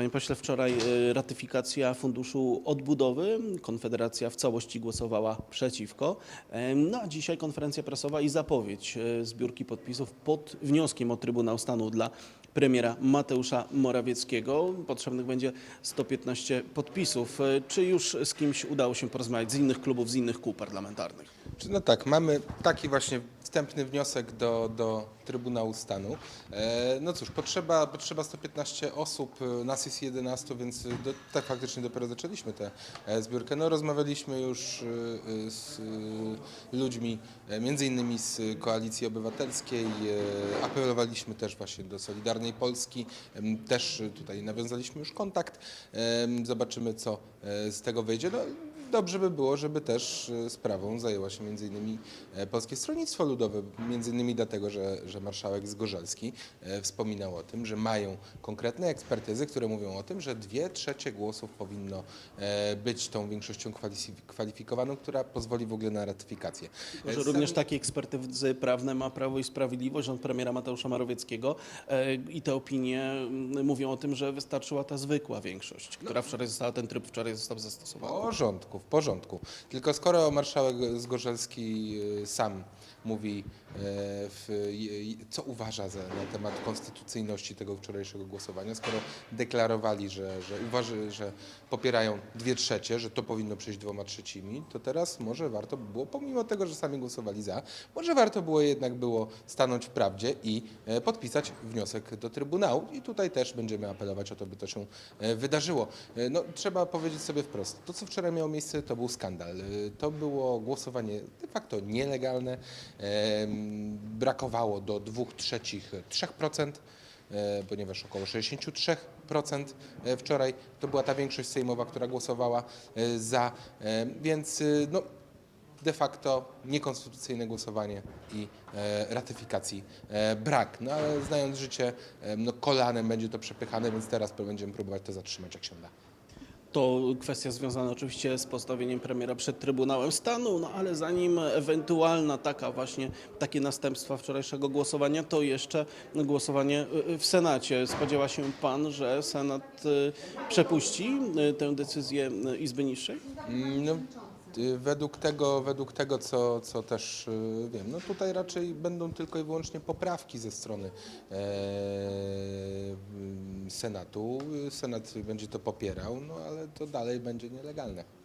Panie pośle, wczoraj y, ratyfikacja Funduszu Odbudowy. Konfederacja w całości głosowała przeciwko. No a dzisiaj konferencja prasowa i zapowiedź y, zbiórki podpisów pod wnioskiem o Trybunał Stanu dla premiera Mateusza Morawieckiego. Potrzebnych będzie 115 podpisów. Y, Czy już z kimś udało się porozmawiać z innych klubów, z innych kół parlamentarnych? No tak, mamy taki właśnie wstępny wniosek do, do Trybunału Stanu. E, No cóż, potrzeba, potrzeba 115 osób, e, nas jest 11, więc do, tak faktycznie dopiero zaczęliśmy tę e, zbiórkę. No rozmawialiśmy już e, e, z e, ludźmi, e, między innymi z Koalicji Obywatelskiej, e, apelowaliśmy też właśnie do Solidarnej Polski, też e, tutaj nawiązaliśmy już kontakt, zobaczymy co e, z tego wyjdzie. No, Dobrze by było, żeby też e, sprawą zajęła się m.in. Polskie Stronnictwo Ludowe, między innymi dlatego, że, że marszałek Zgorzelski e, wspominał o tym, że mają konkretne ekspertyzy, które mówią o tym, że dwie trzecie głosów powinno e, być tą większością kwalifik- kwalifikowaną, która pozwoli w ogóle na ratyfikację. E, Że również takie ekspertyzy prawne ma Prawo i Sprawiedliwość, rząd premiera Mateusza Morawieckiego e, i te opinie mm, mówią o tym, że wystarczyła ta zwykła większość, która wczoraj została, ten tryb wczoraj został zastosowany. porządku, w porządku. Tylko skoro marszałek Zgorzelski y, sam mówi, e, w, i- co uważa za, na temat konstytucyjności tego wczorajszego głosowania, skoro deklarowali, że, że uważy, że popierają dwie trzecie, że to powinno przejść dwoma trzecimi, to teraz może warto by było, pomimo tego, że sami głosowali za, może warto było jednak było stanąć w prawdzie i e, podpisać wniosek do Trybunału. I tutaj też będziemy apelować o to, by to się e, wydarzyło. E, No, trzeba powiedzieć sobie wprost, to co wczoraj miało miejsce, to był skandal. E, To było głosowanie de facto nielegalne. Brakowało do dwóch trzecich 3%, e, ponieważ około 63% e, wczoraj to była ta większość sejmowa, która głosowała e, za, więc e, no, de facto niekonstytucyjne głosowanie i ratyfikacji brak. No ale znając życie, no, kolanem będzie to przepychane, więc teraz będziemy próbować to zatrzymać jak się da. To kwestia związana oczywiście z postawieniem premiera przed Trybunałem Stanu, no ale zanim ewentualna taka właśnie, takie następstwa wczorajszego głosowania, to jeszcze głosowanie y, w Senacie. Spodziewa się Pan, że Senat y, przepuści y, tę decyzję y, Izby Niższej? Mm, No, y, według tego, według tego co, co też y, wiem, no tutaj raczej będą tylko i wyłącznie poprawki ze strony e, Senatu. Senat będzie to popierał, no ale to dalej będzie nielegalne.